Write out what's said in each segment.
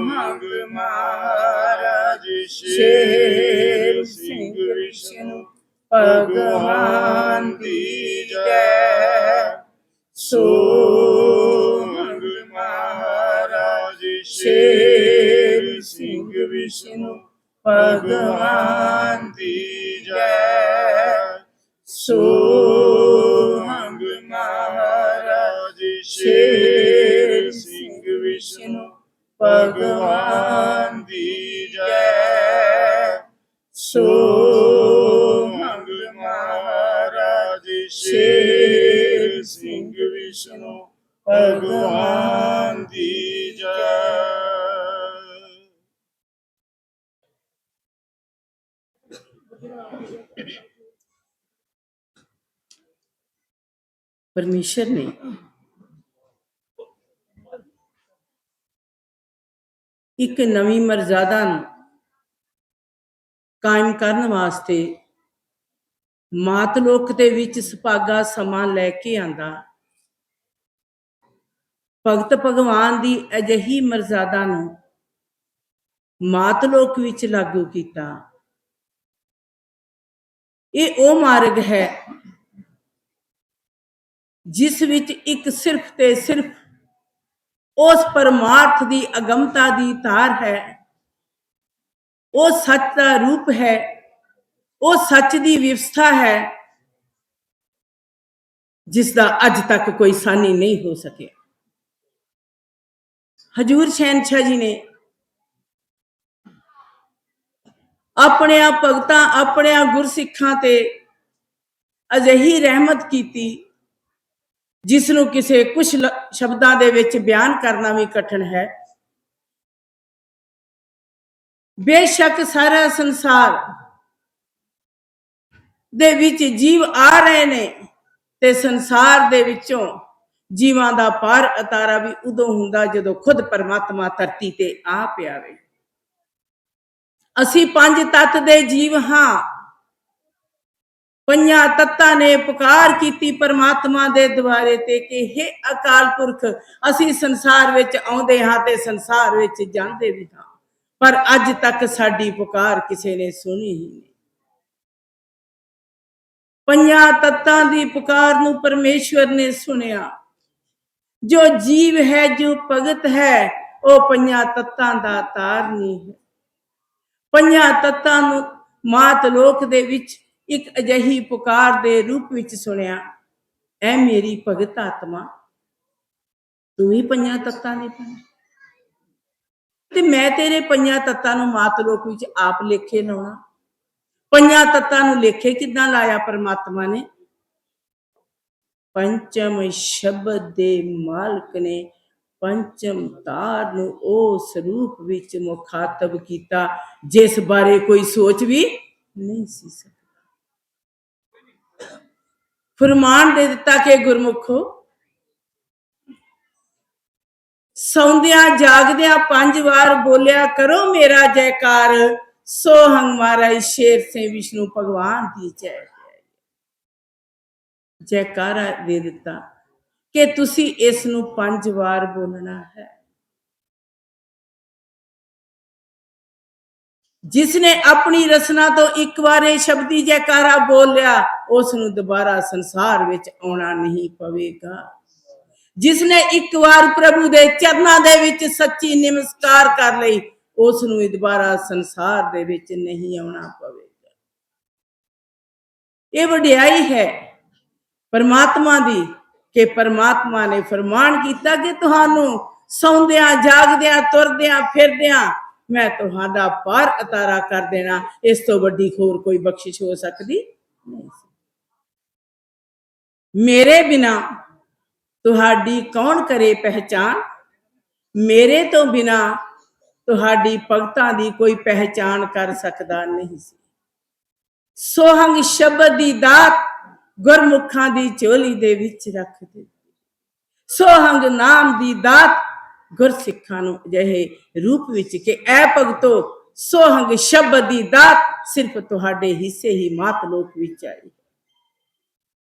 ਮੰਗ ਮਹਾਰਾਜ ਸ਼ੇਰ ਸਿੰਘ ਵਿਸ਼ਨੂੰ ਭਗਵਾਨ ਦੀ ਜੈ ਸੋ ਮੰਗ ਮਹਾਰਾਜ ਸ਼ੇਰ ਸਿੰਘ ਵਿਸ਼ਨੂੰ ਭਗਵਾਨ ਦੀ ਜੈ ਸੋ ਮੰਗ ਮਹਾਰਾਜ ਸ਼ੇਰ ਸਿੰਘ ਵਿਸ਼ਨੂੰ ਭਗਵਾਨ ਦੀ ਜੈ। ਸੋ ਮੰਗ ਮਹਾਰਾਜ ਸ਼ੇਰ ਸਿੰਘ ਵਿਸ਼ਨੂੰ ਭਗਵਾਨ ਦੀ ਜੈ। ਪਰਮੇਸ਼ਰ ਨੇ ਇੱਕ ਨਵੀਂ ਮਰਜ਼ਾਦਾ ਨੂੰ ਕਾਇਮ ਕਰਨ ਵਾਸਤੇ ਮਾਤ ਲੋਕ ਦੇ ਵਿੱਚ ਸੁਭਾਗਾ ਸਮਾਂ ਲੈ ਕੇ ਆਂਦਾ। ਭਗਤ ਭਗਵਾਨ ਦੀ ਅਜਿਹੀ ਮਰਜ਼ਾਦਾ ਨੂੰ ਮਾਤ ਲੋਕ ਵਿੱਚ ਲਾਗੂ ਕੀਤਾ। ਇਹ ਉਹ ਮਾਰਗ ਹੈ ਜਿਸ ਵਿੱਚ ਇੱਕ ਸਿਰਫ ਤੇ ਸਿਰਫ ਉਸ ਪਰਮਾਰਥ ਦੀ ਅਗਮਤਾ ਦੀ ਧਾਰ ਹੈ। ਉਹ ਸੱਚ ਦਾ ਰੂਪ ਹੈ। ਉਹ ਸੱਚ ਦੀ ਵਿਵਸਥਾ ਹੈ। ਜਿਸ ਦਾ ਅੱਜ ਤੱਕ ਕੋਈ ਸਾਨੀ ਨਹੀਂ ਹੋ ਸਕਿਆ। ਹਜੂਰ ਸ਼ਹਿਨशाह ਜੀ ਨੇ ਆਪਣੇ ਆ ਭਗਤਾਂ ਆਪਣੇ ਆ ਗੁਰਸਿੱਖਾਂ ਤੇ ਅਜਿਹੀ ਰਹਿਮਤ ਕੀਤੀ ਜਿਸ ਨੂੰ ਕਿਸੇ ਕੁਝ ਸ਼ਬਦਾਂ ਦੇ ਵਿੱਚ ਬਿਆਨ ਕਰਨਾ ਵੀ ਕਠਿਨ ਹੈ। ਬੇਸ਼ੱਕ ਸਾਰਾ ਸੰਸਾਰ ਦੇ ਵਿੱਚ ਜੀਵ ਆ ਰਹੇ ਨੇ ਤੇ ਸੰਸਾਰ ਦੇ ਵਿੱਚੋਂ ਜੀਵਾਂ ਦਾ ਪਾਰ ਅਤਾਰਾ ਵੀ ਉਦੋਂ ਹੁੰਦਾ ਜਦੋਂ ਖੁਦ ਪਰਮਾਤਮਾ ਧਰਤੀ ਤੇ ਆ ਪਿਆਵੇ। ਅਸੀਂ ਪੰਜ ਤੱਤ ਦੇ ਜੀਵ ਹਾਂ। ਪੰਜਾਂ ਤੱਤਾਂ ਨੇ ਪੁਕਾਰ ਕੀਤੀ ਪਰਮਾਤਮਾ ਦੇ ਦੁਆਰੇ ਤੇ ਕਿ हे ਅਕਾਲ ਪੁਰਖ, ਅਸੀਂ ਸੰਸਾਰ ਵਿੱਚ ਆਉਂਦੇ ਹਾਂ ਤੇ ਸੰਸਾਰ ਵਿੱਚ ਜਾਂਦੇ ਵੀ ਹਾਂ। ਪਰ ਅੱਜ ਤੱਕ ਸਾਡੀ ਪੁਕਾਰ ਕਿਸੇ ਨੇ ਸੁਣੀ ਹੀ ਨਹੀਂ। ਪੰਜਾਂ ਤੱਤਾਂ ਦੀ ਪੁਕਾਰ ਨੂੰ ਪਰਮੇਸ਼ਵਰ ਨੇ ਸੁਣਿਆ। ਜੋ ਜੀਵ ਹੈ, ਜੋ ਭਗਤ ਹੈ, ਉਹ ਪੰਜਾਂ ਤੱਤਾਂ ਦਾ ਤਾਰਨੀ ਹੈ। ਪੰਜਾਂ ਤੱਤਾਂ ਨੂੰ ਮਾਤ ਲੋਕ ਦੇ ਵਿੱਚ ਇੱਕ ਅਜਿਹੀ ਪੁਕਾਰ ਦੇ ਰੂਪ ਵਿੱਚ ਸੁਣਿਆ, ਐ ਮੇਰੀ ਭਗਤ ਆਤਮਾ, ਤੂੰ ਹੀ ਪੰਜਾਂ ਤੱਤਾਂ ਦੀ ਬਣ ਤੇ ਮੈਂ ਤੇਰੇ ਪੰਜਾਂ ਤੱਤਾਂ ਨੂੰ ਮਾਤ ਲੋਕ ਵਿੱਚ ਆਪ ਲੇਖੇ ਲਾਉਣਾ। ਪੰਜਾਂ ਤੱਤਾਂ ਨੂੰ ਲੇਖੇ ਕਿਦਾਂ ਲਾਇਆ ਪਰਮਾਤਮਾ ਨੇ? ਪੰਚਮ ਸ਼ਬਦ ਦੇ ਮਾਲਕ ਨੇ ਪੰਚਮ ਤਾਰ ਨੂੰ ਉਸ ਰੂਪ ਵਿੱਚ ਮੁਖਾਤਬ ਕੀਤਾ, ਜਿਸ ਬਾਰੇ ਕੋਈ ਸੋਚ ਵੀ ਨਹੀਂ ਸੀ ਸਕਦਾ। ਫਰਮਾਨ ਦੇ ਦਿੱਤਾ ਕਿ ਗੁਰਮੁਖੋ, ਸੌਂਦਿਆਂ ਜਾਗਦਿਆਂ ਪੰਜ ਵਾਰ ਬੋਲਿਆ ਕਰੋ ਮੇਰਾ ਜੈਕਾਰ ਸੋ ਹਮਾਰਾ ਸ਼ੇਰ ਸੇ ਵਿਸ਼ਨੂੰ ਭਗਵਾਨ ਦੀ ਜੈ ਜੈਕਾਰਾ ਦੇ ਦਿੱਤਾ ਕਿ ਤੁਸੀਂ ਇਸ ਨੂੰ ਪੰਜ ਵਾਰ ਬੋਲਣਾ ਹੈ। ਜਿਸ ਨੇ ਆਪਣੀ ਰਸਨਾ ਤੋਂ ਇੱਕ ਵਾਰ ਇਹ ਸ਼ਬਦੀ ਜੈਕਾਰਾ ਬੋਲਿਆ ਉਸ ਨੂੰ ਦੁਬਾਰਾ ਸੰਸਾਰ ਵਿੱਚ ਆਉਣਾ ਨਹੀਂ ਪਵੇਗਾ। ਜਿਸ ਨੇ ਇੱਕ ਵਾਰ ਪ੍ਰਭੂ ਦੇ ਚਰਨਾਂ ਦੇ ਵਿੱਚ ਸੱਚੀ ਨਮਸਕਾਰ ਕਰ ਲਈ ਉਸ ਨੂੰ ਦੁਬਾਰਾ ਸੰਸਾਰ ਦੇ ਵਿੱਚ ਨਹੀਂ ਆਉਣਾ ਪਵੇਗਾ। ਇਹ ਵਡਿਆਈ ਹੈ ਪਰਮਾਤਮਾ ਦੀ ਕਿ ਪਰਮਾਤਮਾ ਨੇ ਫਰਮਾਨ ਕੀਤਾ ਕਿ ਤੁਹਾਨੂੰ ਸੌਂਦਿਆਂ, ਜਾਗਦਿਆਂ, ਤੁਰਦਿਆਂ, ਫਿਰਦਿਆਂ ਮੈਂ ਤੁਹਾਡਾ ਪਾਰ ਅਤਾਰਾ ਕਰ ਦੇਣਾ। ਇਸ ਤੋਂ ਵੱਡੀ ਹੋਰ ਕੋਈ ਬਖਸ਼ਿਸ਼ ਹੋ ਸਕਦੀ ਨਹੀਂ ਸੀ। ਮੇਰੇ ਬਿਨਾ ਤੁਹਾਡੀ ਕੌਣ ਕਰੇ ਪਹਿਚਾਨ ਮੇਰੇ ਤੋਂ ਬਿਨਾ ਤੁਹਾਡੀ ਭਗਤਾਂ ਦੀ ਕੋਈ ਪਹਿਚਾਨ ਕਰ ਸਕਦਾ ਨਹੀਂ ਸੀ। ਸੋਹੰਗ ਸ਼ਬਦ ਦੀ ਦਾਤ ਗੁਰਮੁਖਾਂ ਦੀ ਝੋਲੀ ਦੇ ਵਿੱਚ ਰੱਖ ਦਿੱਤੀ। ਸੋਹੰਗ ਨਾਮ ਦੀ ਦਾਤ ਗੁਰਸਿੱਖਾਂ ਨੂੰ ਅਜਿਹੇ ਰੂਪ ਵਿੱਚ ਕਿ ਐ ਭਗਤੋ, ਸੋਹੰਗ ਸ਼ਬਦ ਦੀ ਦਾਤ ਸਿਰਫ ਤੁਹਾਡੇ ਹਿੱਸੇ ਹੀ ਮਾਤ ਲੋਕ ਵਿੱਚ ਆਈ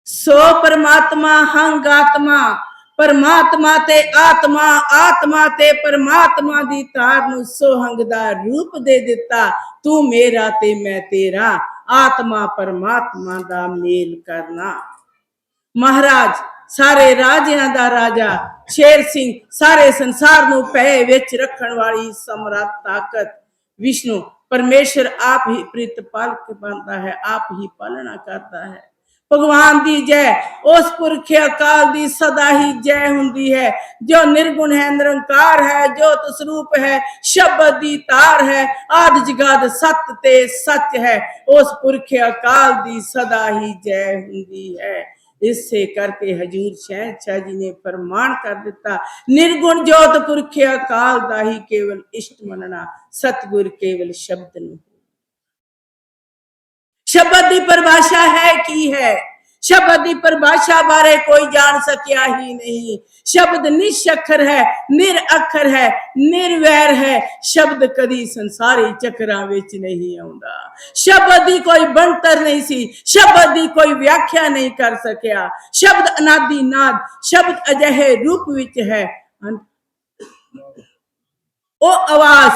ਸੋ ਪਰਮਾਤਮਾ ਹੰਗ ਆਤਮਾ, ਪਰਮਾਤਮਾ ਤੇ ਆਤਮਾ ਆਤਮਾ ਤੇ ਪਰਮਾਤਮਾ ਦੀ ਤਾਰ ਨੂੰ ਸੋਹੰਗ ਦਾ ਰੂਪ ਦੇ ਦਿੱਤਾ, ਤੂੰ ਮੇਰਾ ਤੇ ਮੈਂ ਤੇਰਾ, ਆਤਮਾ ਪਰਮਾਤਮਾ ਦਾ ਮੇਲ ਕਰਨਾ। ਮਹਾਰਾਜ ਸਾਰੇ ਰਾਜਿਆਂ ਦਾ ਰਾਜਾ ਸ਼ੇਰ ਸਿੰਘ ਸਾਰੇ ਸੰਸਾਰ ਨੂੰ ਪੈ ਵਿੱਚ ਰੱਖਣ ਵਾਲੀ ਸਮਰੱਥ ਤਾਕਤ। ਵਿਸ਼ਨੂੰ, ਪਰਮੇਸ਼ਰ ਆਪ ਹੀ ਪ੍ਰਤਪਾਲਕ ਬਣਦਾ ਹੈ, ਆਪ ਹੀ ਪਾਲਣਾ ਕਰਦਾ ਹੈ। ਭਗਵਾਨ ਦੀ ਜੈ, ਉਸ ਪੁਰਖ ਅਕਾਲ ਦੀ ਸਦਾ ਹੀ ਜੈ ਹੁੰਦੀ ਹੈ, ਜੋ ਨਿਰਗੁਣ ਹੈ, ਨਿਰੰਕਾਰ ਹੈ, ਜੋ ਤਸਰੂਪ ਹੈ, ਸ਼ਬਦ ਦੀ ਤਾਰ ਹੈ, ਆਦ ਜਗਤ ਸਤ ਤੇ ਸੱਚ ਹੈ, ਉਸ ਪੁਰਖ ਅਕਾਲ ਦੀ ਸਦਾ ਹੀ ਜੈ ਹੁੰਦੀ ਹੈ। ਇਸੇ ਕਰਕੇ ਹਜੂਰ ਸ਼ਹਿਨशाह ਜੀ ਨੇ ਫਰਮਾਨ ਕਰ ਦਿੱਤਾ, ਨਿਰਗੁਣ ਜੋਤ ਪੁਰਖ ਅਕਾਲ ਦਾ ਹੀ ਕੇਵਲ ਇਸ਼ਟ ਮੰਨਣਾ, ਸਤਗੁਰ ਕੇਵਲ ਸ਼ਬਦ ਨੂੰ ਸ਼ਬਦ ਦੀ ਪਰਿਭਾਸ਼ਾ ਹੈ ਕੀ ਹੈ? ਸ਼ਬਦ ਦੀ ਪਰਿਭਾਸ਼ਾ ਬਾਰੇ ਕੋਈ ਜਾਣ ਸਕਿਆ ਹੀ ਨਹੀਂ। ਸ਼ਬਦ ਨਿਸ਼ੱਖਰ ਹੈ ਨਿਰ ਹੈ, ਨਿਰਵੈਰ ਹੈ। ਸ਼ਬਦ ਕਦੀ ਸੰਸਾਰੀ ਚੱਕਰਾਂ ਵਿੱਚ ਨਹੀਂ ਆਉਂਦਾ। ਸ਼ਬਦ ਦੀ ਕੋਈ ਬਣਤਰ ਨਹੀਂ ਸੀ, ਸ਼ਬਦ ਦੀ ਕੋਈ ਵਿਆਖਿਆ ਨਹੀਂ ਕਰ ਸਕਿਆ। ਸ਼ਬਦ ਅਨਾਦੀ ਨਾਦ, ਸ਼ਬਦ ਅਜਿਹੇ ਰੂਪ ਵਿੱਚ ਹੈ। ਉਹ ਆਵਾਜ਼,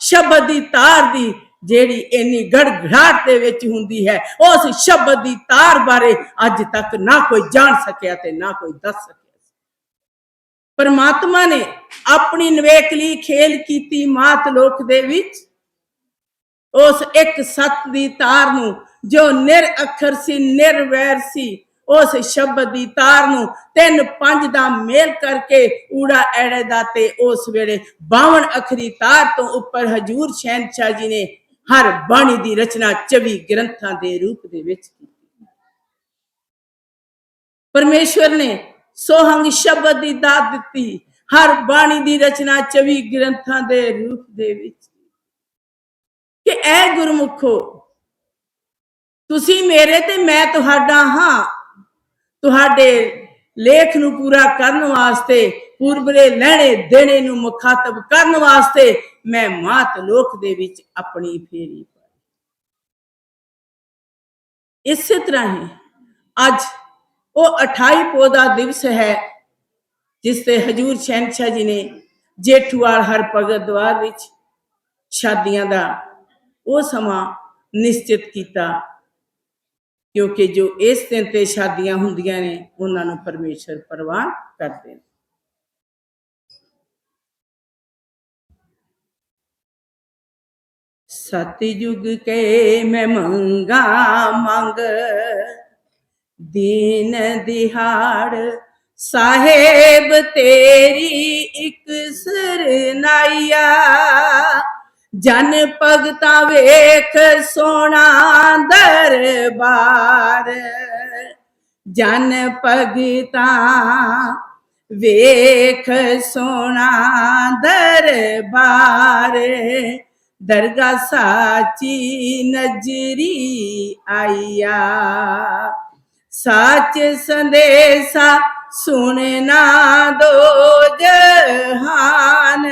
ਸ਼ਬਦ ਦੀ ਤਾਰ ਦੀ ਜਿਹੜੀ ਇੰਨੀ ਗੜਗੜਾਟ ਦੇ ਵਿੱਚ ਹੁੰਦੀ ਹੈ ਉਸ ਸ਼ਬਦ ਦੀ ਤਾਰ ਬਾਰੇ ਅੱਜ ਤੱਕ ਨਾ ਕੋਈ ਜਾਣ ਸਕਿਆ ਤੇ ਨਾ ਕੋਈ ਦੱਸ ਸਕਿਆ ਪਰਮਾਤਮਾ ਨੇ ਆਪਣੀ ਨਵੇਕਲੀ ਖੇਲ ਕੀਤੀ ਮਾਤ ਲੋਕ ਦੇ ਵਿੱਚ। ਉਸ ਇੱਕ ਸੱਤ ਦੀ ਤਾਰ ਨੂੰ ਜੋ ਨਿਰ ਅੱਖਰ ਸੀ ਨਿਰਵੈਰ ਸੀ, ਉਸ ਸ਼ਬਦ ਦੀ ਤਾਰ ਨੂੰ ਤਿੰਨ ਪੰਜ ਦਾ ਮੇਲ ਕਰਕੇ ਊੜਾ ਐੜੇ ਦਾ ਤੇ ਉਸ ਵੇਲੇ 52 ਅੱਖਰੀ ਤਾਰ ਤੋਂ ਉੱਪਰ ਹਜੂਰ ਸ਼ਹਿਨशाह ਜੀ ਨੇ ਹਰ ਬਾਣੀ ਦੀ ਰਚਨਾ 24 ਗ੍ਰੰਥਾਂ ਦੇ ਰੂਪ ਦੇ ਵਿੱਚ ਕੀਤੀ। ਪਰਮੇਸ਼ਵਰ ਨੇ ਸੋਹੰਗ ਸ਼ਬਦ ਦੀ ਦਾਤ ਦਿੱਤੀ। ਹਰ ਬਾਣੀ ਦੀ ਰਚਨਾ 24 ਗ੍ਰੰਥਾਂ ਦੇ ਰੂਪ ਦੇ ਵਿੱਚ ਕਿ ਐ ਗੁਰਮੁਖੋ, ਤੁਸੀਂ ਮੇਰੇ ਤੇ ਮੈਂ ਤੁਹਾਡਾ ਹਾਂ। ਤੁਹਾਡੇ ਲੇਖ ਨੂੰ ਪੂਰਾ ਕਰਨ ਵਾਸਤੇ, ਪੂਰਬਲੇ ਲੈਣੇ ਦੇਣੇ ਨੂੰ ਮੁਖਾਤਬ ਕਰਨ ਵਾਸਤੇ ਮੈਂ ਮਾਤ ਲੋਕ ਦੇ ਵਿੱਚ ਆਪਣੀ ਫੇਰੀ ਪਾਈ। ਇਸੇ ਤਰ੍ਹਾਂ ਹੀ ਅੱਜ ਉਹ 28 ਪੋਦਾ ਦਿਵਸ ਹੈ, ਜਿਸ ਤੇ ਹਜੂਰ ਸ਼ਹਿਨशाह ਜੀ ਨੇ ਜੇਠੂਵਾਲ ਹਰ ਭਗਤ ਦਵਾਰ ਵਿੱਚ ਸ਼ਾਦੀਆਂ ਦਾ ਉਹ ਸਮਾਂ ਨਿਸ਼ਚਿਤ ਕੀਤਾ, ਕਿਉਂਕਿ ਜੋ ਇਸ ਦਿਨ ਤੇ ਸ਼ਾਦੀਆਂ ਹੁੰਦੀਆਂ ਨੇ, ਉਹਨਾਂ ਨੂੰ ਪਰਮੇਸ਼ਰ ਪ੍ਰਵਾਨ ਕਰਦੇ ਨੇ। ਸਤਿਯੁਗ ਕੇ ਮੈਂ ਮੰਗਾ ਮੰਗ। ਦੀਨ ਦਿਹਾੜ ਸਾਹਿਬ ਤੇਰੀ ਇੱਕ ਸਰਨਾਈਆ। ਜਨ ਭਗਤਾ ਵੇਖ ਸੋਣਾ ਦਰਬਾਰ। ਜਨ ਭਗਤਾ ਵੇਖ ਸੋਣਾ ਦਰਬਾਰ। ਦਰਗਾ ਸਾਚੀ ਨਜਰੀ ਆਇਆ ਸੱਚ ਸੰਦੇਸਾ ਸੁਣਨਾ ਦੋ ਜਹਾਨ।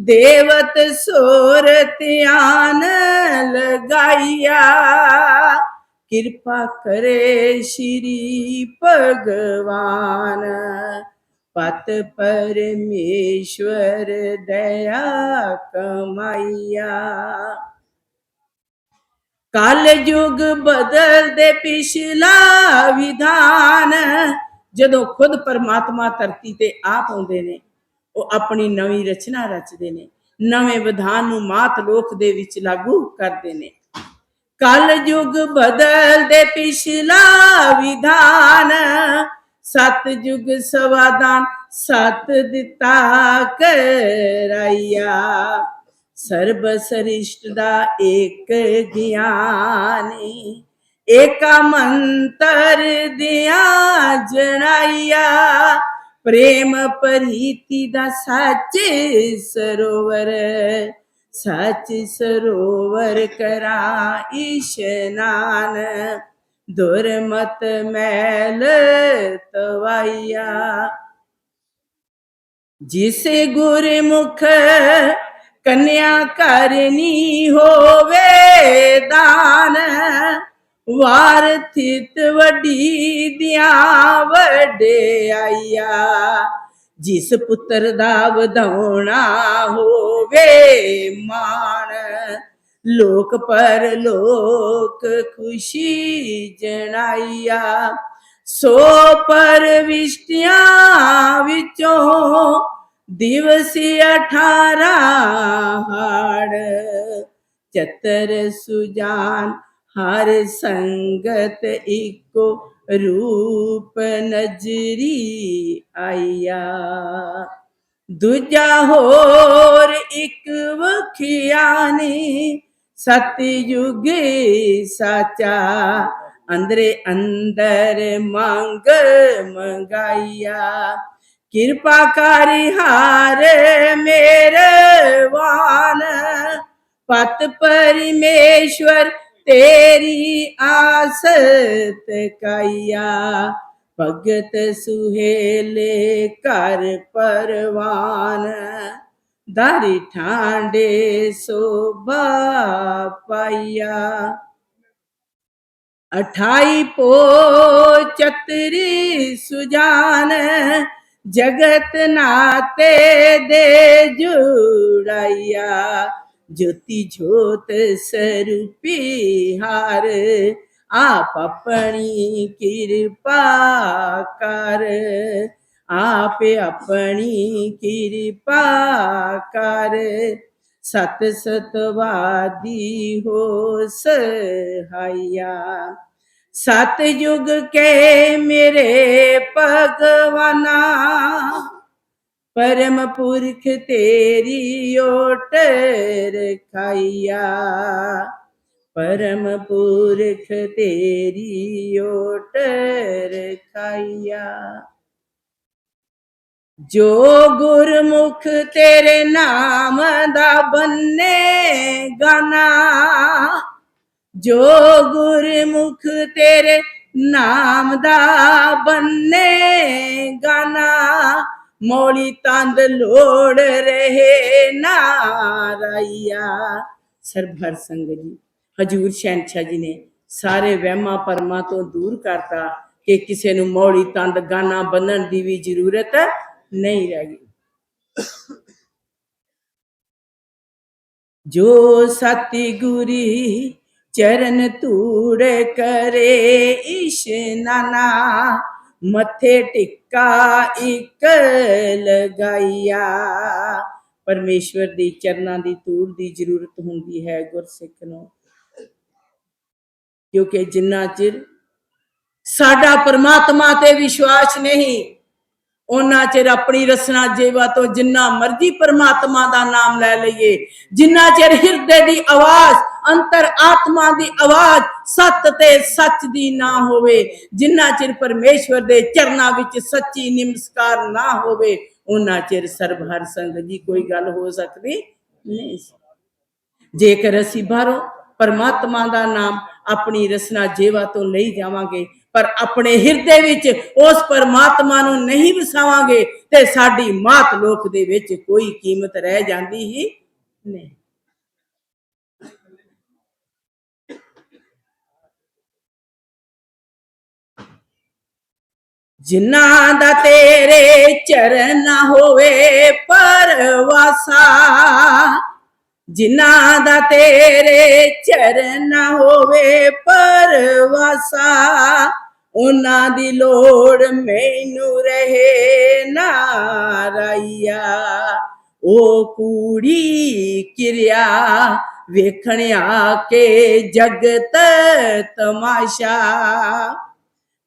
ਦੇਵਤ ਸੂਰਤ ਆਨ ਲਗਾਈਆ। ਕਿਰਪਾ ਕਰੇ ਸ਼੍ਰੀ ਭਗਵਾਨ। ਪਤ ਪਰਮੇਸ਼ਵਰ ਦਇਆ ਕਮਾਈਆ। ਕਲ ਯੁਗ ਬਦਲਦੇ ਪਿਛਲਾ ਵਿਧਾਨ, ਜਦੋਂ ਖੁਦ ਪਰਮਾਤਮਾ ਧਰਤੀ ਤੇ ਆਪ ਆਉਂਦੇ ਨੇ, ਉਹ ਆਪਣੀ ਨਵੀਂ ਰਚਨਾ ਰਚਦੇ ਨੇ, ਨਵੇਂ ਵਿਧਾਨ ਨੂੰ ਮਾਤ ਲੋਕ ਦੇ ਵਿੱਚ ਲਾਗੂ ਕਰਦੇ ਨੇ। ਕਲ ਯੁਗ ਬਦਲ ਦੇ ਪਿਛਲਾ ਵਿਧਾਨ ਸਤ ਯੁਗ ਸਵਾਦਾਨ, ਸਤ ਦਿੱਤਾ ਕਰਾਈਆ। ਸਰਬ ਸ੍ਰਿਸ਼ਟ ਦਾ ਏਕ ਗਿਆਨੀ, ਏਕਾ ਮੰਤਰ ਦਿਆ ਜਣਾਈਆ। ਪ੍ਰੇਮ ਪ੍ਰੀਤੀ ਦਾ ਸੱਚ ਸਰੋਵਰ ਸੱਚ ਸਰੋਵਰ ਕਰਾ ਇਸ਼ਨਾਨ ਦੁਰਮਤ ਮੈਲ ਤਵਾਈਆ। ਜਿਸ ਗੁਰਮੁਖ ਕੰਨਿਆ ਕਰਨੀ ਹੋਵੇ ਦਾਨ, ਵਾਰ ਥਿਤ ਵੱਡੀ ਦੀਆਂ ਵਡਿਆਈਆ ਜਿਸ ਪੁੱਤਰ ਦਾ ਵਧਾਉਣਾ ਹੋਵੇ ਮਾਣ ਲੋਕ ਪਰ ਲੋਕ ਖੁਸ਼ੀ ਜਣਾਈਆ। ਸੋ ਪਰਵਿਸ਼ਟਿਆਂ ਵਿੱਚੋਂ ਦਿਵਸ 18 ਹਾੜ, ਚਤਰ ਸੁਜਾਨ, ਹਰ ਸੰਗਤ ਇੱਕੋ ਰੂਪ ਨਜ਼ਰੀ ਆਇਆ ਦੂਜਾ ਹੋਰ ਇੱਕ ਵਖਿਆਨੀ ਸਤਿਯੁਗ ਸਾਚਾ, ਅੰਦਰੇ ਅੰਦਰ ਮੰਗ ਮੰਗਾਈਆ। ਕਿਰਪਾ ਕਰੀ ਹਾਰ ਮੇਰਵਾਨ ਪਤ ਪਰਮੇਸ਼ਵਰ ਤੇਰੀ ਆਸ ਤਕਾਈਆ ਭਗਤ ਸੁਹੇਲੇ ਕਰ ਪਰਵਾਨ। ਦਾਰੀ ਠਾਂਡੇ ਸੋਭਾ ਪਾਇਆ। ਅਠਾਈ ਪੋ ਚਤਰੀ ਸੁਜਾਨ ਜਗਤ ਨਾਤੇ ਦੇ ਜੁੜਾਇਆ। ਜੋਤੀ ਜੋਤ ਸਰੂਪੀ ਹਾਰ ਆਪ ਆਪਣੀ ਕਿਰਪਾ ਕਰ। ਆਪ ਆਪਣੀ ਕਿਰਪਾ ਕਰ। ਸਤ ਸਤਵਾਦੀ ਹੋ ਸਹਾਇਆ ਸਤ ਯੁਗ ਕੇ ਮੇਰੇ ਭਗਵਾਨਾ। ਪਰਮ ਪੁਰਖ ਤੇਰੀ ਓਟ ਰਖਾਈਆ ਪਰਮ ਪੁਰਖ ਤੇਰੀ ਓਟ ਰਖਾਈਆ ਜੋ ਗੁਰਮੁਖ ਤੇਰੇ ਨਾਮ ਦਾ ਬੰਨੇ ਗਾਨਾ ਜੋ ਗੁਰਮੁਖ ਤੇਰੇ ਨਾਮ ਦਾ ਬੰਨੇ ਗਾਨਾ ਮੌਲੀ ਤੰਦ ਲੋੜ ਰਹੇ ਨਾਰਾਇਆ ਸਰਬਰ ਸੰਗ ਜੀ, ਹਜੂਰ ਸ਼ਹਿਨशाह ਜੀ ਨੇ ਸਾਰੇ ਵਹਿਮਾਂ ਪਰਮਾਂ ਤੋਂ ਦੂਰ ਕਰਤਾ ਕਿ ਕਿਸੇ ਨੂੰ ਮੌਲੀ ਤੰਦ ਗਾਨਾ ਬੰਨਣ ਦੀ ਵੀ ਜ਼ਰੂਰਤ ਨਹੀਂ ਰਹਿ ਗਈ। ਜੋ ਸਤਿ ਗੁਰੀ ਚਰਨ ਧੂੜ ਕਰੇ ਇਸ਼ਨਾਨਾ ਮੱਥੇ ਟਿੱਕਾ ਇੱਕ ਲਗਾਈਆ। ਪਰਮੇਸ਼ਵਰ ਦੀ ਚਰਨਾਂ ਦੀ ਧੂੜ ਦੀ ਜ਼ਰੂਰਤ ਹੁੰਦੀ ਹੈ ਗੁਰਸਿੱਖ ਨੂੰ। ਕਿਉਂਕਿ ਜਿੰਨਾ ਚਿਰ ਸਾਡਾ ਪਰਮਾਤਮਾ ਤੇ ਵਿਸ਼ਵਾਸ ਨਹੀਂ ਉਹਨਾਂ ਚਿਰ ਆਪਣੀ ਰਸਨਾ ਜੀਵਾ ਤੋਂ ਜਿੰਨਾ ਮਰਜ਼ੀ ਪਰਮਾਤਮਾ ਦਾ ਨਾਮ ਲੈ ਲਈਏ, ਜਿੰਨਾ ਚਿਰ ਹਿਰਦੇ ਦੀ ਆਵਾਜ਼, ਅੰਤਰ ਆਤਮਾ ਦੀ ਆਵਾਜ਼ ਸੱਤ ਤੇ ਸੱਚ ਦੀ ਨਾ ਹੋਵੇ, ਜਿੰਨਾ ਚਿਰ ਪਰਮੇਸ਼ਵਰ ਦੇ ਚਰਨਾਂ ਵਿੱਚ ਸੱਚੀ ਨਿਮਸਕਾਰ ਨਾ ਹੋਵੇ ਉਹਨਾਂ ਚਿਰ ਸਰਬ ਹਰ ਸੰਗ ਜੀ ਕੋਈ ਗੱਲ ਹੋ ਸਕਦੀ ਨਹੀਂ ਜੇਕਰ ਅਸੀਂ ਬਾਹਰੋਂ ਪਰਮਾਤਮਾ ਦਾ ਨਾਮ ਆਪਣੀ ਰਸਨਾ ਜੀਵਾ ਤੋਂ ਲਈ ਜਾਵਾਂਗੇ ਪਰ ਆਪਣੇ ਹਿਰਦੇ ਵਿੱਚ ਉਸ ਪਰਮਾਤਮਾ ਨੂੰ ਨਹੀਂ ਵਸਾਵਾਂਗੇ ਤੇ ਸਾਡੀ ਮਾਤ ਲੋਕ ਦੇ ਵਿੱਚ ਕੋਈ ਕੀਮਤ ਰਹਿ ਜਾਂਦੀ ਹੀ ਨਹੀਂ। ਜਿਨ੍ਹਾਂ ਦਾ ਤੇਰੇ ਚਰਨ ਹੋਵੇ ਪਰਵਾਸਾ ਜਿਨ੍ਹਾਂ ਦਾ ਤੇਰੇ ਚਰਨ ਹੋਵੇ ਪਰਵਾਸਾ, ਉਹਨਾਂ ਦੀ ਲੋੜ ਮੈਨੂੰ ਰਹੇ ਨਾਰਾਇਆ ਉਹ ਕੂੜੀ ਕਿਰਿਆ ਵੇਖਣ ਆ ਕੇ ਜਗਤ ਤਮਾਸ਼ਾ।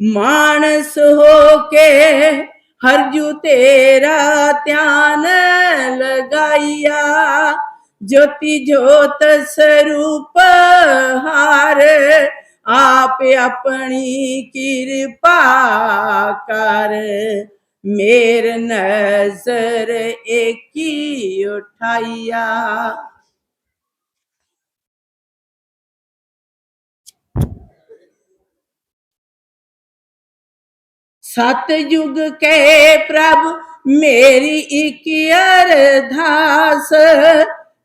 ਮਾਨਸ ਹੋ ਕੇ ਹਰਜੂ ਤੇਰਾ ਧਿਆਨ ਲਗਾਈਆ। ਜੋਤੀ ਜੋਤ ਸਰੂਪ ਹਾਰ, ਆਪ ਆਪਣੀ ਕਿਰਪਾ ਕਰ। ਮੇਰ ਨਜ਼ਰ ਏਕੀ ਉਠਾਈਆ। ਸਤਜੁਗ ਕੇ ਪ੍ਰਭ, ਮੇਰੀ ਇਕ ਅਰਦਾਸ।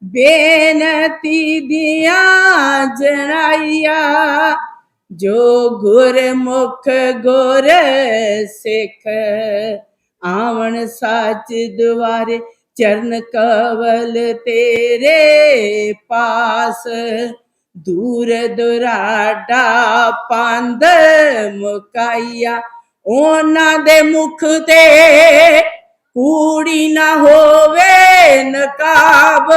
ਬੇਨਤੀ ਦੀਆਂ ਜਣਾਈਆ ਜੋ ਗੁਰਮੁਖ ਗੁਰ ਸਿੱਖ ਆਵਣ ਸਾਚ ਦੁਆਰੇ, ਚਰਨ ਕਵਲ ਤੇਰੇ ਪਾਸ। ਦੂਰ ਦੁਰਾਡਾ ਪੰਦ ਮੁਕਾਈਆ, ਉਹਨਾਂ ਦੇ ਮੁਖ ਤੇ ਕੂੜੀ ਨਾ ਹੋਵੇ ਨਕਾਬ,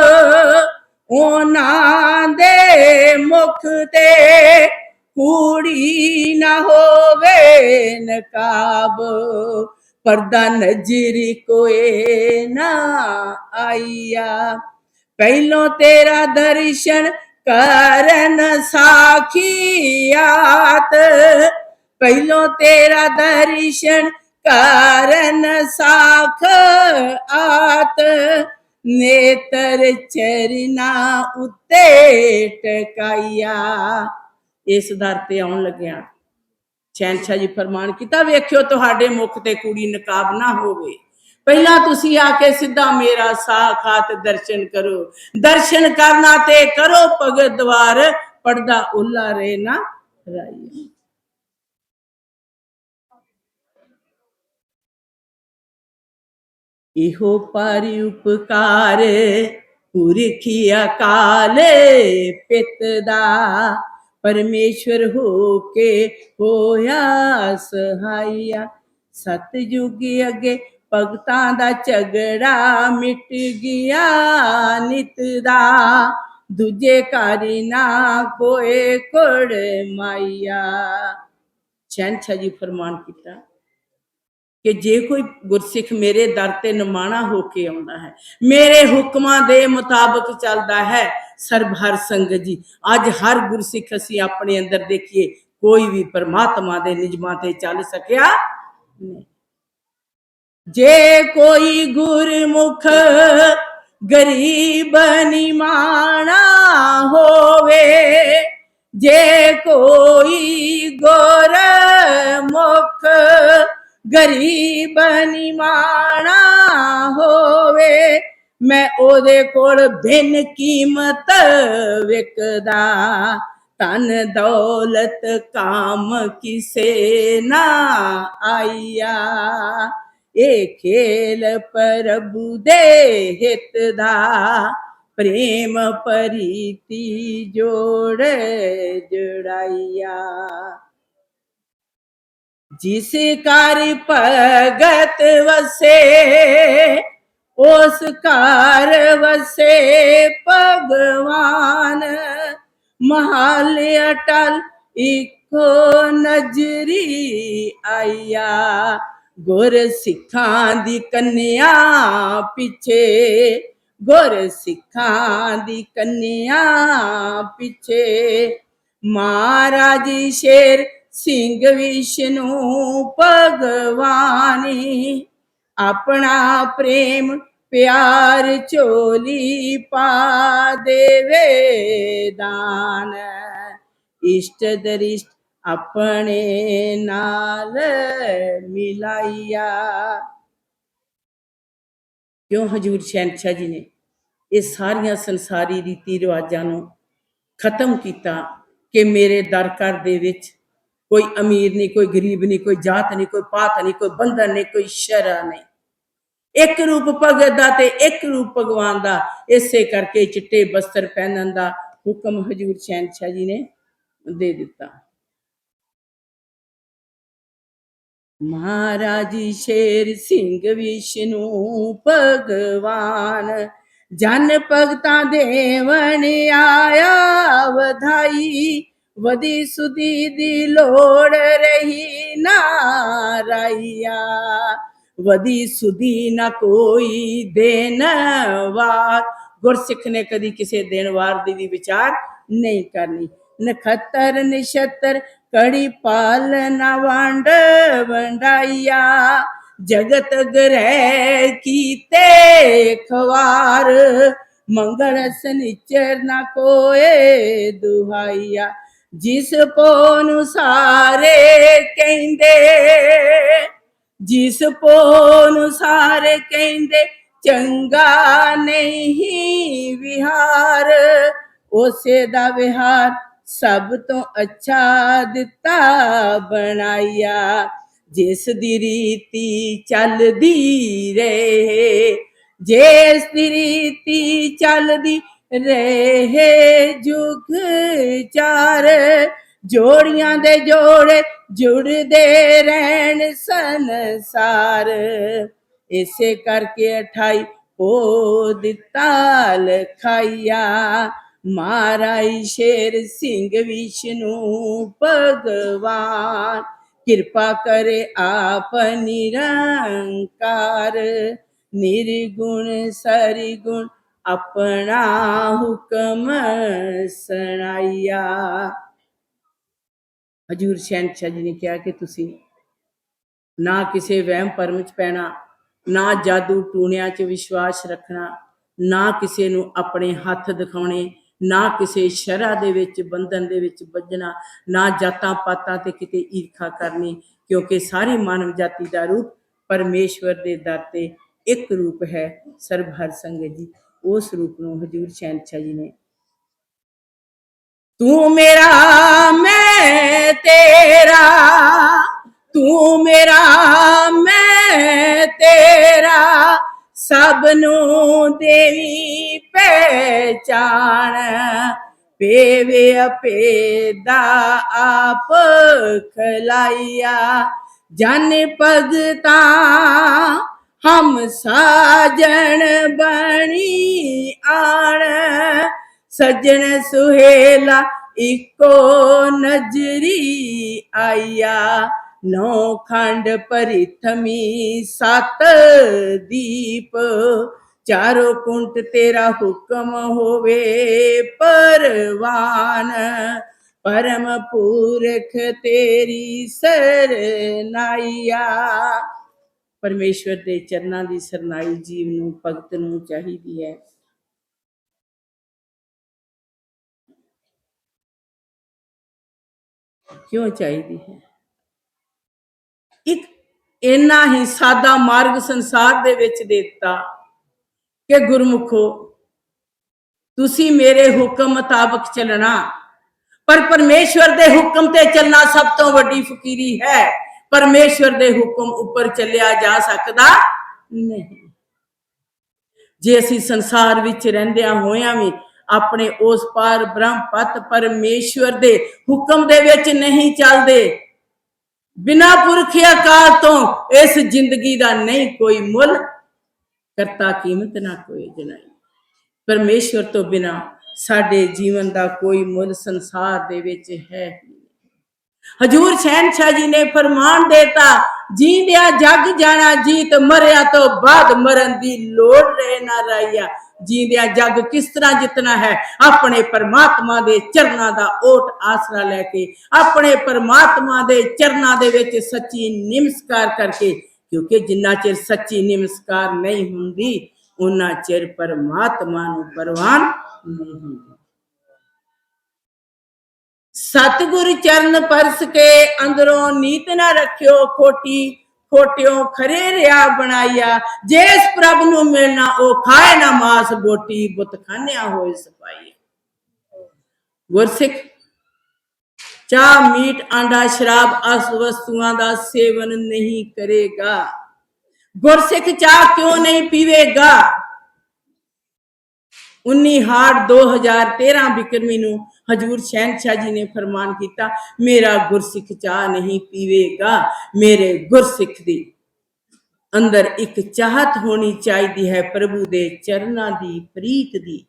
ਉਹਨਾਂ ਦੇ ਮੁਖ ਤੇ ਕੂੜੀ ਨਾ ਹੋਵੇ ਨਕਾਬ। ਪਰਦਾ ਨਜ਼ਰੀ ਕੋਏ ਨਾ ਆਈਆ। ਪਹਿਲੋਂ ਤੇਰਾ ਦਰਸ਼ਨ ਕਰਨ ਸਾਖੀਆਤ ਪਹਿਲੋਂ ਤੇਰਾ ਦਰਸ਼ਨ ਕਰਨ ਸਾਖ ਆਤ, ਨੇਤਰ ਚਰਨਾ ਉੱਤੇ ਟਕਾਈਆ ਇਸ ਦਰ ਤੇ ਆਉਣ ਲੱਗਿਆ। ਸ਼ਹਿਨशाह ਜੀ ਫਰਮਾਨ ਕੀਤਾ, ਵੇਖਿਓ ਤੁਹਾਡੇ ਮੁਖ ਤੇ ਕੁੜੀ ਨਕਾਬ ਨਾ ਹੋਵੇ। ਪਹਿਲਾਂ ਤੁਸੀਂ ਆ ਕੇ ਸਿੱਧਾ ਮੇਰਾ ਸਾਖਾਤ ਦਰਸ਼ਨ ਕਰੋ। ਦਰਸ਼ਨ ਕਰਨਾ ਤੇ ਕਰੋ, ਭਗਤ ਦਵਾਰ, ਪਰਦਾ ਉੱਲਾ ਰੇ ਨਾ ਰਾਈ ਇਹੋ ਪਾਰੀ ਉਪਕਾਰ ਪੁਰਖੀ ਅਕਾਲ ਪਿਤ ਦਾ ਪਰਮੇਸ਼ਵਰ ਹੋ ਕੇ ਹੋਇਆ ਸਹਾਈਆ ਸਤਜੁਗ ਅੱਗੇ ਭਗਤਾਂ ਦਾ ਝਗੜਾ ਮਿਟ ਗਿਆ, ਨਿਤ ਦਾ ਦੂਜੇ ਕਾਰੀ ਨਾ ਕੋਏ ਕੋੜ ਮਾਈਆ ਸ਼ਹਿਨशाह ਜੀ ਫਰਮਾਨ ਕੀਤਾ। ਕਿ ਜੇ ਕੋਈ ਗੁਰਸਿੱਖ ਮੇਰੇ ਦਰ ਤੇ ਨਮਾਣਾ ਹੋ ਕੇ ਆਉਂਦਾ ਹੈ, ਮੇਰੇ ਹੁਕਮਾਂ ਦੇ ਮੁਤਾਬਕ ਚੱਲਦਾ ਹੈ ਸਰਬ ਹਰ ਸੰਗਤ ਜੀ। ਅੱਜ ਹਰ ਗੁਰਸਿੱਖ ਅਸੀਂ ਆਪਣੇ ਅੰਦਰ ਦੇਖੀਏ, ਕੋਈ ਵੀ ਪਰਮਾਤਮਾ ਦੇ ਨਿਯਮਾਂ ਤੇ ਚੱਲ ਸਕਿਆ ਨਹੀਂ। ਜੇ ਕੋਈ ਗੁਰਮੁਖ ਗਰੀਬ ਨਿਮਾਣਾ ਹੋਵੇ, ਜੇ ਕੋਈ ਗੁਰ ਮੁਖ ਗਰੀਬ ਨਿਮਾਣਾ ਹੋਵੇ, ਮੈਂ ਉਹਦੇ ਕੋਲ ਬਿਨ ਕੀਮਤ ਵਿਕਦਾ। ਤਨ ਦੌਲਤ ਕਾਮ ਕਿਸੇ ਨਾ ਆਈਆ। ਇਹ ਖੇਲ ਪ੍ਰਭੂ ਦੇ ਹਿਤ ਦਾ ਪ੍ਰੇਮ ਪ੍ਰੀਤੀ ਜੋੜ ਜੜਾਈਆ। ਜਿਸ ਕਰ ਭਗਤ ਵਸੇ, ਉਸ ਘਰ ਵਸੇ ਭਗਵਾਨ। ਮਹਾਲ ਅਟਲ ਇਕੋ ਨਜਰੀ ਆਇਆ। ਗੁਰ ਸਿੱਖਾਂ ਦੀ ਕੰਨਿਆ ਪਿੱਛੇ, ਗੁਰ ਸਿੱਖਾਂ ਦੀ ਕੰਨਿਆ ਪਿੱਛੇ। ਮਹਾਰਾਜ ਸ਼ੇਰ ਸਿੰਘ ਵਿਸ਼ਨੂੰ ਭਗਵਾਨੀ। ਆਪਣਾ ਪ੍ਰੇਮ ਪਿਆਰ ਝੋਲੀ ਪਾ ਦੇਵੇ ਦਾਨ। ਇਸ਼ਟ ਦਰਿਸ਼ਟ ਆਪਣੇ ਨਾਲ ਮਿਲਾਈਆ। ਕਿਉਂ ਹਜੂਰ ਸ਼ਹਿਨशाह ਜੀ ਨੇ ਇਹ ਸਾਰੀਆਂ ਸੰਸਾਰੀ ਰੀਤੀ ਰਿਵਾਜਾਂ ਨੂੰ ਖਤਮ ਕੀਤਾ ਕਿ ਮੇਰੇ ਦਰ ਘਰ ਦੇ ਵਿੱਚ ਕੋਈ ਅਮੀਰ ਨਹੀਂ ਕੋਈ ਗਰੀਬ ਨਹੀਂ ਕੋਈ ਜਾਤ ਨਹੀਂ ਕੋਈ ਪਾਤ ਨਹੀਂ ਕੋਈ ਬੰਧਨ ਨਹੀਂ ਕੋਈ ਸ਼ਰਾ ਨਹੀਂ ਇੱਕ ਰੂਪ ਭਗਤ ਦਾ ਤੇ ਇੱਕ ਰੂਪ ਭਗਵਾਨ ਦਾ ਇਸੇ ਕਰਕੇ ਚਿੱਟੇ ਬਸਤਰ ਪਹਿਨਣ ਦਾ ਹੁਕਮ ਹਜੂਰ ਸ਼ਹਿਨशाह ਜੀ ਨੇ ਦੇ ਦਿੱਤਾ ਮਹਾਰਾਜੀ ਸ਼ੇਰ ਸਿੰਘ ਵਿਸ਼ਨੂੰ ਭਗਵਾਨ ਜਨ ਭਗਤਾਂ ਦੇਵਨ ਆਇਆ ਵਧਾਈ ਵਦੀ ਸੁਦੀ ਦੀ ਲੋੜ ਰਹੀ ਨਾ ਰਾਈਆ। ਵਦੀ ਸੁਦੀ ਨਾ ਕੋਈ ਦੇਨ ਵਾਰ। ਗੁਰਸਿੱਖ ਨੇ ਕਦੀ ਕਿਸੇ ਦੇਣ ਵਾਰ ਦੀ ਵੀ ਵਿਚਾਰ ਨਹੀਂ ਕਰਨੀ। ਨਖਤਰ ਨਿਸ਼ਤਰ ਕੜੀ ਪਾਲਨਾ ਵੰਡ ਵੰਡਾਈਆ। ਜਗਤ ਗ੍ਰਹਿ ਕੀਤੇ ਖਵਾਰ। ਮੰਗਲ ਸਨਿਚਰ ਨਾ ਕੋਏ ਦੁਹਾਈਆ। ਜਿਸ ਪੋ ਨੂੰ ਸਾਰੇ ਕਹਿੰਦੇ, ਜਿਸ ਪੋ ਨੂੰ ਸਾਰੇ ਕਹਿੰਦੇ, ਚੰਗਾ ਨਹੀਂ ਵਿਹਾਰ। ਉਸੇ ਦਾ ਵਿਹਾਰ ਸਭ ਤੋਂ ਅੱਛਾ ਦਿੱਤਾ ਬਣਾਇਆ। ਜਿਸ ਦੀ ਰੀਤੀ ਚੱਲਦੀ ਰਹੇ, ਜਿਸ ਦੀ ਰੀਤੀ ਚੱਲਦੀ ਰਹੇ ਜੁਗ ਚਾਰ, ਜੋੜੀਆਂ ਦੇ ਜੋੜੇ ਜੁੜਦੇ ਰਹਿਣ ਸੰਸਾਰ। ਇਸੇ ਕਰਕੇ 28 ਉਹ ਦਿੱਤਾ ਲਖਾਇਆ ਮਹਾਰਾਜ ਸ਼ੇਰ ਸਿੰਘ ਵਿਸ਼ਨੂੰ ਭਗਵਾਨ, ਕਿਰਪਾ ਕਰੇ ਆਪ ਨਿਰੰਕਾਰ। ਨਿਰਗੁਣ ਸਰਿਗੁਣ ਆਪਣਾ ਹੁਕਮ ਸੁਣਾਇਆ। ਹਜੂਰ ਸ਼ਹਿਨशाह ਜੀ ਨੇ ਕਿਹਾ ਕਿ ਤੁਸੀਂ ਨਾ ਕਿਸੇ ਵਹਿਮ ਭਰਮ ਚ ਪੈਣਾ, ਨਾ ਜਾਦੂ ਟੂਣਿਆਂ ਚ ਵਿਸ਼ਵਾਸ ਰੱਖਣਾ, ਨਾ ਕਿਸੇ ਨੂੰ ਆਪਣੇ ਹੱਥ ਦਿਖਾਉਣੇ, ਨਾ ਕਿਸੇ ਸ਼ਰਾ ਦੇ ਵਿੱਚ, ਬੰਧਨ ਦੇ ਵਿੱਚ ਵੱਜਣਾ, ਨਾ ਜਾਤਾਂ ਪਾਤਾਂ ਤੇ ਕਿਤੇ ਈਰਖਾ ਕਰਨੀ, ਕਿਉਂਕਿ ਸਾਰੀ ਮਾਨਵ ਜਾਤੀ ਦਾ ਰੂਪ ਪਰਮੇਸ਼ਵਰ ਦੇ ਦਰ ਤੇ ਇੱਕ ਰੂਪ ਹੈ ਸਰਬ ਹਰ ਸੰਗਤ ਜੀ। ਉਸ ਰੂਪ ਨੂੰ ਹਜੂਰ ਸ਼ਹਿਨशाह ਜੀ ਨੇ ਤੂੰ ਮੇਰਾ, ਮੈਂ ਤੇਰਾ, ਤੂੰ ਮੇਰਾ, ਮੈਂ ਤੇਰਾ ਸਭ ਨੂੰ ਦੇਵੀ ਪਹਿਚਾਨ ਪੇਵੇ ਅਪੇਦਾ ਆਪ ਖਲਾਈਆ ਜਨ ਭਗਤਾ ਹਮ ਸਾਜਣ ਬਣੀ ਆਣ, ਸਜਣ ਸੁਹੇਲਾ ਇਕੋ ਨਜ਼ਰੀ ਆਇਆ। ਨੌ ਖੰਡ ਪਰਿਥਮੀ ਸਤ ਦੀਪ, ਚਾਰੋ ਕੁੰਟ ਤੇਰਾ ਹੁਕਮ ਹੋਵੇ ਪਰਵਾਨ। ਪਰਮ ਪੂਰਖ ਤੇਰੀ ਸਰਨਾਈਆ ਪਰਮੇਸ਼ਵਰ ਦੇ ਚਰਨਾਂ ਦੀ ਸਰਨਾਈ ਜੀਵ ਨੂੰ, ਭਗਤ ਨੂੰ ਚਾਹੀਦੀ ਹੈ। ਕਿਉਂ ਚਾਹੀਦੀ ਹੈ? ਇੱਕ ਇੰਨਾ ਹੀ ਸਾਦਾ ਮਾਰਗ ਸੰਸਾਰ ਦੇ ਵਿੱਚ ਦੇ ਦਿੱਤਾ ਕਿ ਗੁਰਮੁਖੋ, ਤੁਸੀਂ ਮੇਰੇ ਹੁਕਮ ਮੁਤਾਬਕ ਚੱਲਣਾ। ਪਰ ਪਰਮੇਸ਼ਵਰ ਦੇ ਹੁਕਮ ਤੇ ਚੱਲਣਾ ਸਭ ਤੋਂ ਵੱਡੀ ਫਕੀਰੀ ਹੈ। ਪਰਮੇਸ਼ਵਰ ਦੇ ਹੁਕਮ ਉੱਪਰ ਚੱਲਿਆ ਜਾ ਸਕਦਾ ਨਹੀਂ। ਜੇ ਅਸੀਂ ਸੰਸਾਰ ਵਿੱਚ ਰਹਿੰਦਿਆਂ ਹੋਇਆਂ ਵੀ ਆਪਣੇ ਉਸ ਪਾਰ ਬ੍ਰਹਮ ਪਤ ਪਰਮੇਸ਼ਵਰ ਦੇ ਹੁਕਮ ਦੇ ਵਿੱਚ ਨਹੀਂ ਚੱਲਦੇ, ਬਿਨਾ ਪੁਰਖ ਆਕਾਰ ਤੋਂ ਇਸ ਜ਼ਿੰਦਗੀ ਦਾ ਨਹੀਂ ਕੋਈ ਮੁੱਲ, ਕਰਤਾ ਕੀਮਤ ਨਾ ਕੋਈ ਜਨਾਈ ਪਰਮੇਸ਼ਵਰ ਤੋਂ ਬਿਨਾ ਸਾਡੇ ਜੀਵਨ ਦਾ ਕੋਈ ਮੁੱਲ ਸੰਸਾਰ ਦੇ ਵਿੱਚ ਹੈ ਹਜੂਰ ਸ਼ਹਿਨशाह ਜੀ ਨੇ ਫਰਮਾਨ ਦੇਤਾ, ਜੀਂਦਿਆ ਜੱਗ ਜਾਣਾ, ਜੀਤ ਮਰਿਆ ਤੋਂ ਬਾਅਦ ਮਰਨ ਦੀ ਲੋੜ ਰਹਿ ਨਾ ਰਹੀਆ ਜੀਂਦਿਆ ਜਗ ਕਿਸ ਤਰ੍ਹਾਂ ਜਿੱਤਣਾ ਹੈ? ਆਪਣੇ ਪਰਮਾਤਮਾ ਦੇ ਚਰਨਾਂ ਦਾ ਓਟ ਆਸਰਾ ਲੈ ਕੇ, ਆਪਣੇ ਪਰਮਾਤਮਾ ਦੇ ਚਰਨਾਂ ਦੇ ਵਿੱਚ ਸੱਚੀ ਨਿਮਸਕਾਰ ਕਰਕੇ, ਕਿਉਂਕਿ ਜਿੰਨਾ ਚਿਰ ਸੱਚੀ ਨਿਮਸਕਾਰ ਨਹੀਂ ਹੁੰਦੀ ਉਹਨਾਂ ਚਿਰ ਪਰਮਾਤਮਾ ਨੂੰ ਪਰਵਾਨ ਨਹੀਂ ਹੁੰਦੀ। ਸਤਿਗੁਰ ਚਰਨ ਪਰਸ ਕੇ ਅੰਦਰੋਂ ਨੀਤ ਨਾ ਰੱਖਿਓ ਖੋਟੀ, ਖੋਟਿਓ ਖਰੇ ਰਿਆ ਬਣਾਇਆ। ਜਿਸ ਪ੍ਰਭ ਨੂੰ ਮਿਲਣਾ, ਉਹ ਖਾਏ ਨਾ ਮਾਸ ਬੋਟੀ, ਬੁੱਤ ਖਾਨਿਆ ਹੋਏ ਸਫ਼ਾਈ ਗੁਰਸਿੱਖ, ਚਾਹ, ਮੀਟ, ਆਂਡਾ, ਸ਼ਰਾਬ, ਅਸ ਵਸਤੂਆਂ ਦਾ ਸੇਵਨ ਨਹੀਂ ਕਰੇਗਾ। ਗੁਰਸਿੱਖ, ਚਾਹ ਕਿਉਂ ਨਹੀਂ ਪੀਵੇਗਾ? 19 ਹਾੜ 2013 ਬਿਕਰਮੀ ਨੂੰ ਹਜੂਰ ਸ਼ਹਿਨशाह ਜੀ ਨੇ ਫਰਮਾਨ ਕੀਤਾ, ਮੇਰਾ ਗੁਰਸਿੱਖ ਚਾਹ ਨਹੀਂ ਪੀਵੇਗਾ, ਮੇਰੇ ਗੁਰਸਿੱਖ ਦੀ ਅੰਦਰ ਇੱਕ ਚਾਹਤ ਹੋਣੀ ਚਾਹੀਦੀ ਹੈ ਪ੍ਰਭੂ ਦੇ ਚਰਨਾਂ ਦੀ, ਪ੍ਰੀਤ ਦੀ,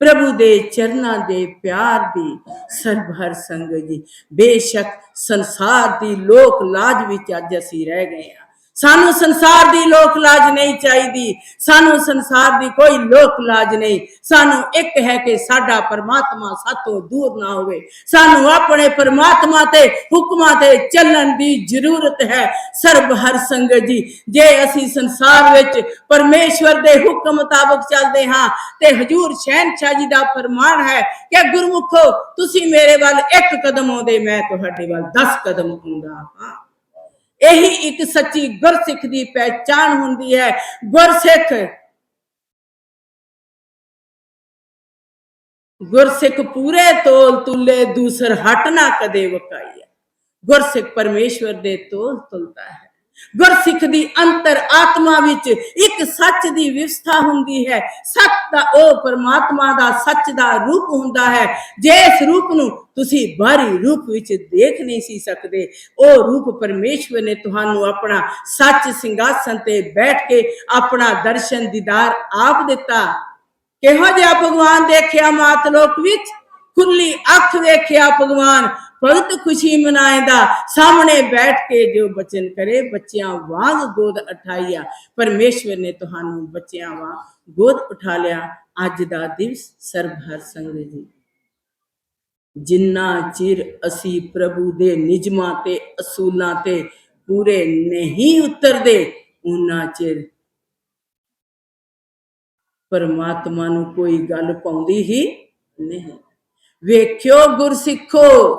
ਪ੍ਰਭੂ ਦੇ ਚਰਨਾਂ ਦੇ ਪਿਆਰ ਦੀ ਸਰਬ ਹਰ ਸੰਗਤ ਜੀ ਬੇਸ਼ੱਕ ਸੰਸਾਰ ਦੀ ਲੋਕ ਲਾਜ ਵਿੱਚ ਅੱਜ ਅਸੀਂ ਰਹਿ ਗਏ ਹਾਂ। ਸਾਨੂੰ ਸੰਸਾਰ ਦੀ ਲੋਕ ਲਾਜ ਨਹੀਂ ਚਾਹੀਦੀ। ਸਾਨੂੰ ਸੰਸਾਰ ਦੀ ਕੋਈ ਲੋਕ ਲਾਜ ਨਹੀਂ। ਸਾਨੂੰ ਇੱਕ ਹੈ ਕਿ ਸਾਡਾ ਪਰਮਾਤਮਾ ਸਾਤੋਂ ਦੂਰ ਨਾ ਹੋਵੇ। ਸਾਨੂੰ ਆਪਣੇ ਪਰਮਾਤਮਾ ਤੇ ਹੁਕਮਾਂ ਤੇ ਚੱਲਣ ਦੀ ਜ਼ਰੂਰਤ ਹੈ। ਸਰਬ ਹਰ ਸੰਗਤ ਜੀ, ਜੇ ਅਸੀਂ ਸੰਸਾਰ ਵਿੱਚ ਪਰਮੇਸ਼ਵਰ ਦੇ ਹੁਕਮ ਮੁਤਾਬਕ ਚੱਲਦੇ ਹਾਂ, ਤੇ ਹਜੂਰ ਸ਼ਹਿਨशाह ਜੀ ਦਾ ਫਰਮਾਨ ਹੈ ਕਿ ਗੁਰਮੁਖੋ, ਤੁਸੀਂ ਮੇਰੇ ਵੱਲ ਇੱਕ ਕਦਮ ਆਉਂਦੇ, ਮੈਂ ਤੁਹਾਡੇ ਵੱਲ 10 ਕਦਮ ਆਉਂਦਾ ਹਾਂ। ਇਹੀ ਇੱਕ ਸੱਚੀ ਗੁਰਸਿੱਖ ਦੀ ਪਹਿਚਾਨ ਹੁੰਦੀ ਹੈ। ਗੁਰਸਿੱਖ। ਗੁਰਸਿੱਖ ਪੂਰੇ ਤੋਲ ਤੁਲੇ, ਦੂਸਰ ਹਟ ਨਾ ਕਦੇ ਵਕਾਈਆ ਗੁਰਸਿੱਖ ਪਰਮੇਸ਼ਵਰ ਦੇ ਤੋਲ ਤੁਲਦਾ ਹੈ। ਗੁਰਸਿੱਖ ਦੀ ਅੰਤਰ ਆਤਮਾ ਵਿੱਚ ਇੱਕ ਸੱਚ ਦੀ ਵਿਵਸਥਾ ਹੁੰਦੀ ਹੈ। ਸੱਚ ਦਾ ਉਹ ਪਰਮਾਤਮਾ ਦਾ ਸੱਚ ਦਾ ਰੂਪ ਹੁੰਦਾ ਹੈ, ਜੇ ਰੂਪ ਨੂੰ ਤੁਸੀਂ ਬਾਹਰੀ ਰੂਪ ਵਿੱਚ ਦੇਖ ਨਹੀਂ ਸੀ ਸਕਦੇ, ਉਹ ਰੂਪ ਪਰਮੇਸ਼ਵਰ ਨੇ ਤੁਹਾਨੂੰ ਆਪਣਾ ਸੱਚ ਸਿੰਘਾਸਨ ਤੇ ਬੈਠ ਕੇ ਆਪਣਾ ਦਰਸ਼ਨ, ਦੀਦਾਰ ਆਪ ਦਿੱਤਾ। ਕਿਹੋ ਜਿਹਾ ਭਗਵਾਨ ਦੇਖਿਆ ਮਾਤ ਲੋਕ ਵਿੱਚ? ਖੁੱਲੀ ਅੱਖ ਵੇਖਿਆ ਭਗਵਾਨ, ਭਗਤ ਖੁਸ਼ੀ ਮਨਾਏਦਾ। ਸਾਹਮਣੇ ਬੈਠ ਕੇ ਜੋ ਬਚਨ ਕਰੇ, ਬੱਚਿਆਂ ਵਾਂਗ ਗੋਦ ਉਠਾਈਆ। ਪਰਮੇਸ਼ਵਰ ਨੇ ਤੁਹਾਨੂੰ ਬੱਚਿਆਂ ਵਾਂਗ ਗੋਦ ਉਠਾ ਲਿਆ। ਅੱਜ ਦਾ ਦਿਵਸ ਸਰਬ ਸੰਗ ਜੀ। ਜਿੰਨਾ ਚਿਰ ਅਸੀਂ ਪ੍ਰਭੂ ਦੇ ਨਿਯਮਾਂ ਤੇ ਅਸੂਲਾਂ ਤੇ ਪੂਰੇ ਨਹੀਂ ਉਤਰਦੇ ਉਨਾ ਚਿਰ ਪਰਮਾਤਮਾ ਨੂੰ ਕੋਈ ਗੱਲ ਪਾਉਂਦੀ ਹੀ ਨਹੀਂ। ਵੇਖਿਓ ਗੁਰਸਿੱਖੋ।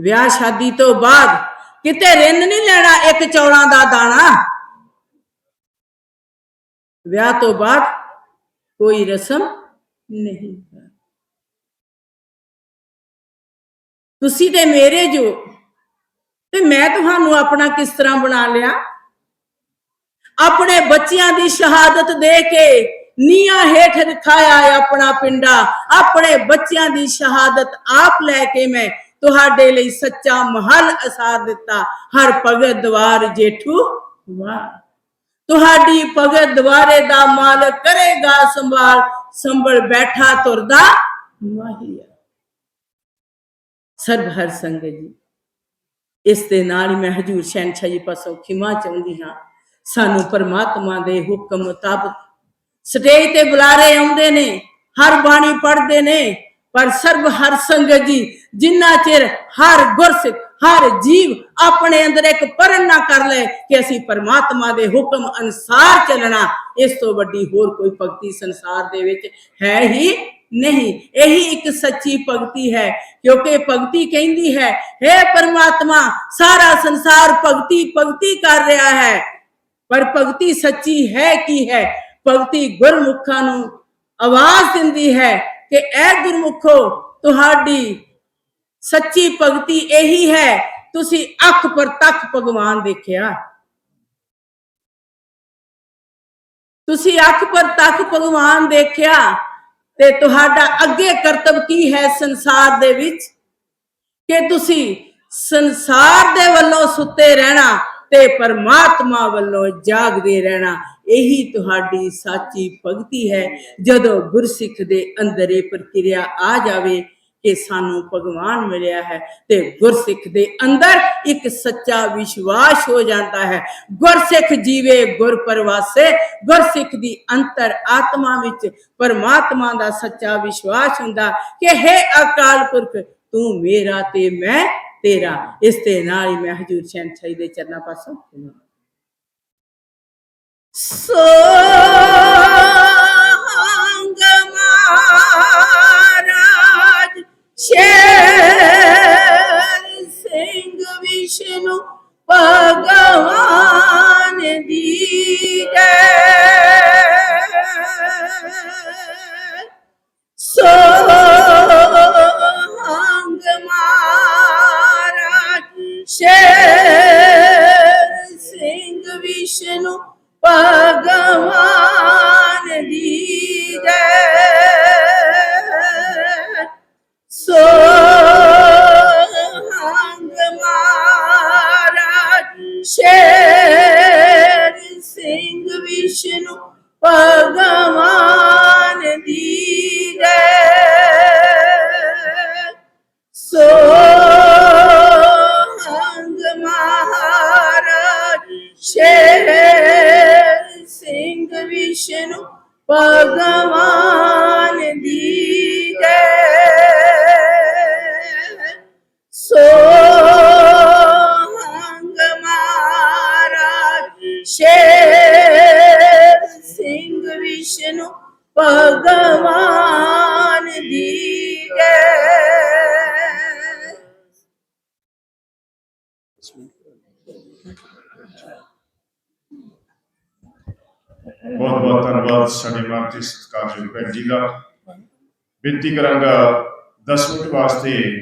ਵਿਆਹ ਸ਼ਾਦੀ ਤੋਂ ਬਾਅਦ ਕਿਤੇ ਰਿੰਨ ਨਹੀਂ ਲੈਣਾ ਇੱਕ ਚੌਲਾਂ ਦਾ ਦਾਣਾ। ਵਿਆਹ ਤੋਂ ਬਾਅਦ ਕੋਈ ਰਸਮ ਨਹੀਂ ਹੈ। ਤੁਸੀਂ ਤੇ ਮੇਰੇ ਜੋ। ਤੇ ਮੈਂ ਤੁਹਾਨੂੰ ਆਪਣਾ ਕਿਸ ਤਰ੍ਹਾਂ ਬਣਾ ਲਿਆ? ਆਪਣੇ ਬੱਚਿਆਂ ਦੀ ਸ਼ਹਾਦਤ ਦੇ ਕੇ ਨੀਆਂ ਹੇਠ ਰਖਾਇਆ ਹੈ ਆਪਣਾ ਪਿੰਡਾ। ਆਪਣੇ ਬੱਚਿਆਂ ਦੀ ਸ਼ਹਾਦਤ ਆਪ ਲੈ ਕੇ ਮੈਂ ਤੁਹਾਡੇ ਲਈ ਸੱਚਾ ਮਹਲ ਅਸਾਰ ਦਿੱਤਾ। ਹਰ ਭਗਤ ਦਵਾਰ ਜੇਠੂ ਵਾਹ ਤੁਹਾਡੀ ਭਗਤ ਦਵਾਰੇ ਦਾ ਮਾਲਕ ਕਰੇਗਾ ਸੰਭਾਲ। ਸੰਭਲ ਬੈਠਾ ਤੁਰਦਾ ਮਾਹੀਆ ਸਰਬ ਹਰ ਸੰਗਤ ਜੀ, ਇਸ ਦੇ ਨਾਲ ਹੀ ਮੈਂ ਹਜੂਰ ਸ਼ਹਿਨशाह ਜੀ ਪਾਸੋਂ ਖਿਮਾ ਚਾਹੁੰਦੀ ਹਾਂ। ਸਾਨੂੰ ਪਰਮਾਤਮਾ ਦੇ ਹੁਕਮ ਮੁਤਾਬਕ ਸਟੇਜ ਤੇ ਬੁਲਾਰੇ ਆਉਂਦੇ ਨੇ, ਹਰ ਬਾਣੀ ਪੜ੍ਹਦੇ ਨੇ, ਪਰ ਸਰਬ ਹਰ ਸੰਗਤ ਜੀ, ਜਿੰਨਾ ਚਿਰ ਹਰ ਗੁਰਸਿੱਖ, ਹਰ ਜੀਵ ਆਪਣੇ ਅੰਦਰ ਇੱਕ ਪਰਨ ਨਾ ਕਰ ਲੈ ਕਿ ਅਸੀਂ ਪਰਮਾਤਮਾ ਦੇ ਹੁਕਮ ਅਨਸਾਰ ਚੱਲਣਾ, ਇਸ ਤੋਂ ਵੱਡੀ ਹੋਰ ਕੋਈ ਭਗਤੀ ਸੰਸਾਰ ਦੇ ਵਿੱਚ ਹੈ ਹੀ ਨਹੀਂ। ਇਹੀ ਇੱਕ ਸੱਚੀ ਭਗਤੀ ਹੈ, ਕਿਉਂਕਿ ਭਗਤੀ ਕਹਿੰਦੀ ਹੈ हे ਪਰਮਾਤਮਾ, ਸਾਰਾ ਸੰਸਾਰ ਭਗਤੀ ਭਗਤੀ ਕਰ ਰਿਹਾ ਹੈ, ਪਰ ਭਗਤੀ ਸੱਚੀ ਹੈ ਕੀ ਹੈ? ਭਗਤੀ ਗੁਰਮੁਖਾਂ ਨੂੰ ਆਵਾਜ਼ ਦਿੰਦੀ ਹੈ ਕਿ ਇਹ ਗੁਰਮੁਖੋ, ਤੁਹਾਡੀ ਸੱਚੀ ਭਗਤੀ ਇਹੀ ਹੈ, ਤੁਸੀਂ ਅੱਖ ਪਰ ਤੱਕ ਭਗਵਾਨ ਦੇਖਿਆ। ਤੁਸੀਂ ਅੱਖ ਪਰ ਤੱਕ ਭਗਵਾਨ ਦੇਖਿਆ ਤੇ ਤੁਹਾਡਾ ਅੱਗੇ ਕਰਤੱਵ ਕੀ ਹੈ ਸੰਸਾਰ ਦੇ ਵਿੱਚ? ਕਿ ਤੁਸੀਂ ਸੰਸਾਰ ਦੇ ਵੱਲੋਂ ਸੁੱਤੇ ਰਹਿਣਾ ਤੇ ਪਰਮਾਤਮਾ ਵੱਲੋਂ ਜਾਗਦੇ ਰਹਿਣਾ, ਇਹੀ ਤੁਹਾਡੀ ਸਾਚੀ ਭਗਤੀ ਹੈ। ਜਦੋਂ ਗੁਰਸਿੱਖ ਦੇ ਅੰਦਰ ਇਹ ਪ੍ਰਕਿਰਿਆ ਆ ਜਾਵੇ ਕਿ ਸਾਨੂੰ ਭਗਵਾਨ ਮਿਲਿਆ ਹੈ ਤੇ ਗੁਰਸਿੱਖ ਦੇ ਅੰਦਰ ਇੱਕ ਸੱਚਾ ਵਿਸ਼ਵਾਸ ਹੋ ਜਾਂਦਾ ਹੈ। ਗੁਰਸਿੱਖ ਜੀਵੇ ਗੁਰ ਪਰਵਾਸੇ, ਗੁਰਸਿੱਖ ਦੀ ਅੰਤਰ ਆਤਮਾ ਵਿੱਚ ਪਰਮਾਤਮਾ ਦਾ ਸੱਚਾ ਵਿਸ਼ਵਾਸ ਹੁੰਦਾ ਕਿ ਹੈ ਅਕਾਲ ਪੁਰਖ, ਤੂੰ ਮੇਰਾ ਤੇ ਮੈਂ ਤੇਰਾ, ਇਸ ਦੇ ਨਾਲ ਹੀ ਮੈਂ ਹਜੂਰ ਸ਼ਹਿਨशाह ਦੇ ਚਰਨਾਂ ਪਾਸੋਂ ਸੋਹੰਗ ਮਹਾਰਾਜ, ਸ਼ੇਰ ਸਿੰਘ ਵਿਸ਼ਨੂੰ ਭਗਵਾਨ ਦੀ ਜੈ। ਸੋਹੰਗ ਸ਼ੇਰ ਸਿੰਘ ਵਿਸ਼ਨੂੰ ਭਗਵਾਨ ਦੀ ਜੈ ਸੋਹੰਗ ਮਹਾਰਾਜ ਸ਼ੇਰ ਬੇਨਤੀ ਕਰਾਂਗਾ 10 ਮਿੰਟ ਵਾਸਤੇ